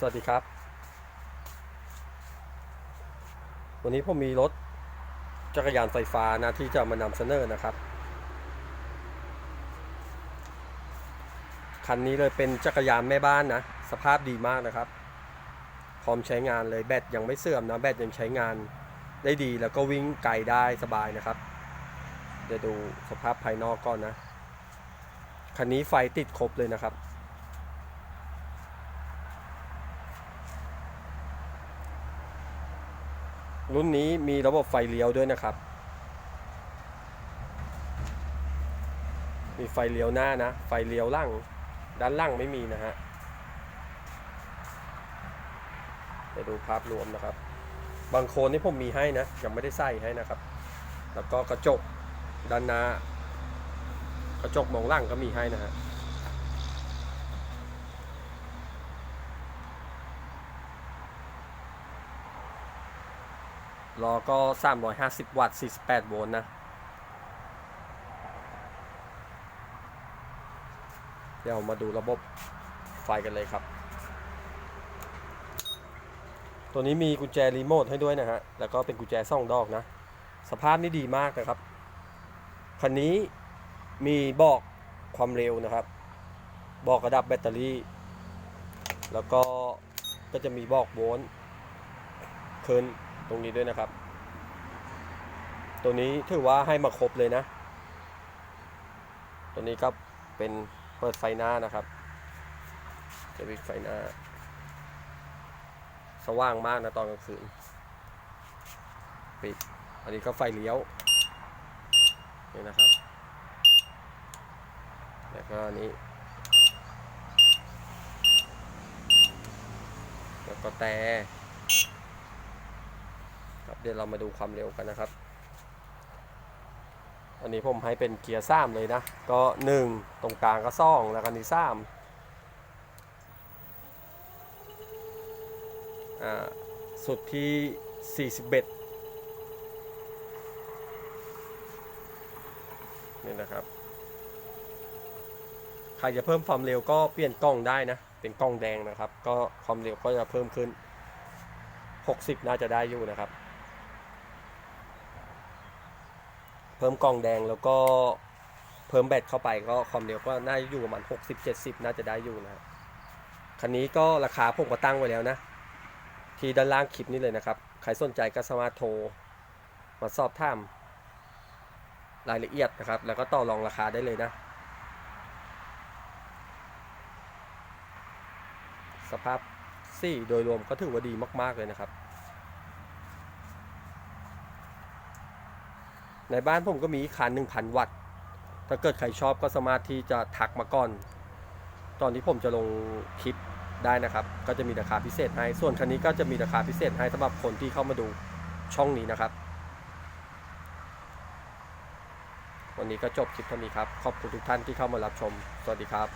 สวัสดีครับ วันนี้ผมมีรถจักรยานไฟฟ้านะที่จะมานำเสนอนะครับ คันนี้เลยเป็นจักรยานแม่บ้านนะ สภาพดีมากนะครับ พร้อมใช้งานเลยแบตยังไม่เสื่อมนะ แบตยังใช้งานได้ดีแล้วก็วิ่งไกลได้สบายนะครับ เดี๋ยวดูสภาพภายนอกก่อนนะ คันนี้ไฟติดครบเลยนะครับ รุ่นนี้มีระบบไฟเลี้ยวด้วยนะครับ มีไฟเลี้ยวหน้านะ ไฟเลี้ยวล่าง ด้านล่างไม่มีนะฮะไปดูภาพรวมนะครับ บางโคนนี่ผมมีให้นะ ยังไม่ได้ใส่ให้นะครับ แล้วก็กระจกด้านหน้ากระจกมองล่างก็มีให้นะฮะ ล้อก็ 350 วัตต์ 48 โวลต์นะ เดี๋ยวมาดูระบบไฟกันเลยครับ ตัวนี้มีกุญแจรีโมทให้ด้วยนะฮะ แล้วก็เป็นกุญแจซ่องดอกนะ สภาพนี่ดีมากนะครับ คันนี้มีบอกความเร็วนะครับ บอกระดับแบตเตอรี่ แล้วก็ก็จะมีบอกโวลต์เคิน ตรงนี้ด้วยนะครับ ตัวนี้ถือว่าให้มาครบเลยนะ ตัวนี้ก็เป็นเปิดไฟหน้านะครับจะมีไฟหน้า สว่างมากนะตอนกลางคืน ปิด อันนี้ก็ไฟเลี้ยว นี่นะครับ แล้วก็นี้ แล้วก็แต่ เดี๋ยวเรามาดูความเร็วกันนะครับ อันนี้ผมให้เป็นเกียร์สามเลยนะ ก็หนึ่งตรงกลางก็สองแล้วก็อันนี้สามอ่าสุดที่ 41 นี่นะครับ ใครจะเพิ่มความเร็วก็เปลี่ยนกล้องได้นะ เป็นกล้องแดงนะครับ ก็ความเร็วก็จะเพิ่มขึ้น 60 น่าจะได้อยู่นะครับ เพิ่มกล่องแดงแล้วก็เพิ่มแบตเข้าไปก็ความเร็วก็น่าจะอยู่ประมาณ60 70 น่าจะได้อยู่นะครับคันนี้ก็ราคาผมก็ตั้งไว้แล้วนะ ที่ด้านล่างคลิปนี้เลยนะครับ ใครสนใจก็สามารถโทรมาสอบถามรายละเอียดนะครับ แล้วก็ต่อรองราคาได้เลยนะ สภาพสี่โดยรวมก็ถือว่าดีมาก ๆ เลยนะครับ ในบ้านผมก็มีคัน1,000วัตต์ ถ้าเกิดใครชอบก็สามารถที่จะทักมาก่อน ตอนที่ผมจะลงคลิปได้นะครับ ก็จะมีราคาพิเศษให้ ส่วนคันนี้ก็จะมีราคาพิเศษให้สำหรับคนที่เข้ามาดูช่องนี้นะครับ วันนี้ก็จบคลิปเท่านี้ครับ ขอบคุณทุกท่านที่เข้ามารับชม สวัสดีครับ